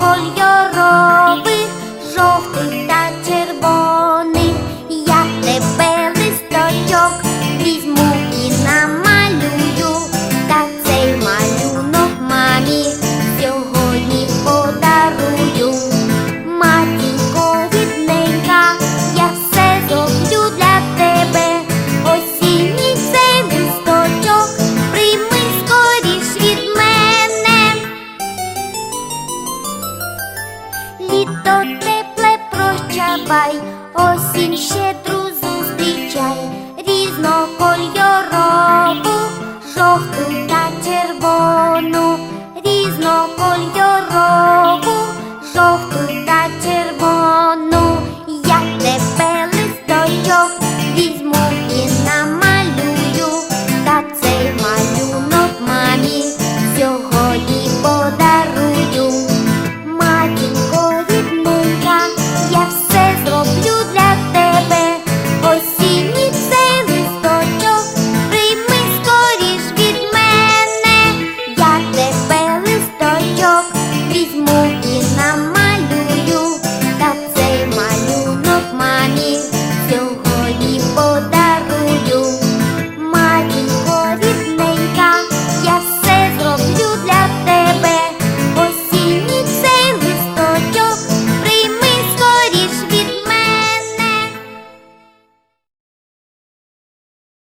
colgado. Літо тепле прощавай, осінь щедру зустрічай, різнокольорову жовту.